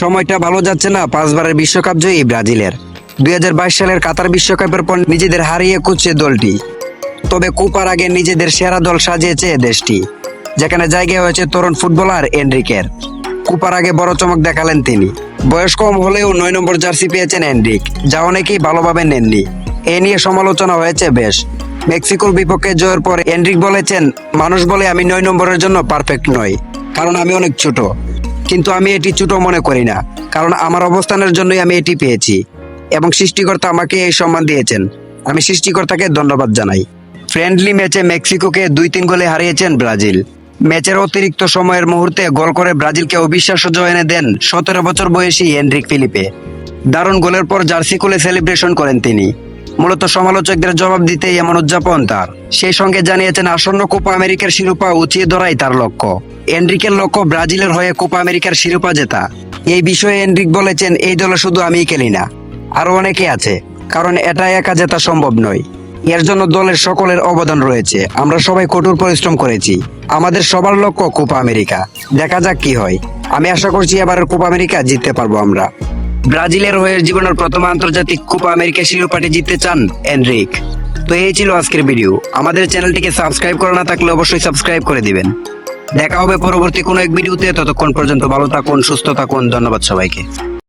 সময়টা ভালো যাচ্ছে না পাঁচবারের বিশ্বকাপ জয়ী ব্রাজিলের। দুই হাজার বাইশ সালের কাতার বিশ্বকাপের পর নিজেদের হারিয়ে কুচছে দলটি। তবে কুপার আগে নিজেদের সেরা দল সাজিয়েছে দেশটি, যেখানে জায়গা হয়েছে তরুণ ফুটবলার এনরিকের। কুপার আগে বড় চমক দেখালেন তিনি। বয়স কম হলেও নয় নম্বর জার্সি পেয়েছেন এনরিক, যা অনেকেই ভালোভাবে নেননি। এ নিয়ে সমালোচনা হয়েছে বেশ। মেক্সিকোর বিপক্ষে জয়ের পর এনরিক বলেছেন, মানুষ বলে আমি নয় নম্বরের জন্য পারফেক্ট নই, কারণ আমি অনেক ছোট। কিন্তু আমি এটি ছোট মনে করি না, কারণ আমার অবস্থানের জন্যই আমি এটি পেয়েছি এবং সৃষ্টিকর্তা আমাকে এই সম্মান দিয়েছেন। আমি সৃষ্টিকর্তাকে ধন্যবাদ জানাই। ফ্রেন্ডলি ম্যাচে মেক্সিকোকে দুই তিন গোলে হারিয়েছেন ব্রাজিল। ম্যাচের অতিরিক্ত সময়ের মুহূর্তে গোল করে ব্রাজিলকে অবিশ্বাস্য জয় এনে দেন সতেরো বছর বয়সী এনরিক ফিলিপে। দারুণ গোলের পর জার্সি খুলে সেলিব্রেশন করেন তিনি। মূলত সমালোচকদের জবাব দিতেই এমন উদযাপন তার। সেই সঙ্গে জানিয়েছেন আসন্ন কোপা আমেরিকার শিরোপা উঁচিয়ে ধরাই তার লক্ষ্য। এনরিকের লক্ষ্য ব্রাজিলের হয়ে কোপা আমেরিকার শিরোপা জেতা। এই বিষয়ে এনরিক বলেছেন, এই দলে শুধু আমিই খেলি না। আরও অনেকে আছে, কারণ এটা একা জেতা সম্ভব নয়। এর জন্য দলের সকলের অবদান রয়েছে। আমরা সবাই কঠোর পরিশ্রম করেছি। আমাদের সবার লক্ষ্য কোপা আমেরিকা। দেখা যাক কি হয়। আমি আশা করছি এবারের কোপা আমেরিকা জিততে পারব আমরা। ব্রাজিলের হয়ে জীবনের প্রথম আন্তর্জাতিক কোপা আমেরিকা শিরোপাটি জিততে চান এনরিক। তো এই ছিল আজকের ভিডিও। আমাদের চ্যানেলটিকে সাবস্ক্রাইব করা না থাকলে অবশ্যই সাবস্ক্রাইব করে দিবেন। দেখা হবে পরবর্তী কোনো এক ভিডিওতে। ততক্ষণ পর্যন্ত ভালো থাকুন, সুস্থ থাকুন। ধন্যবাদ সবাইকে।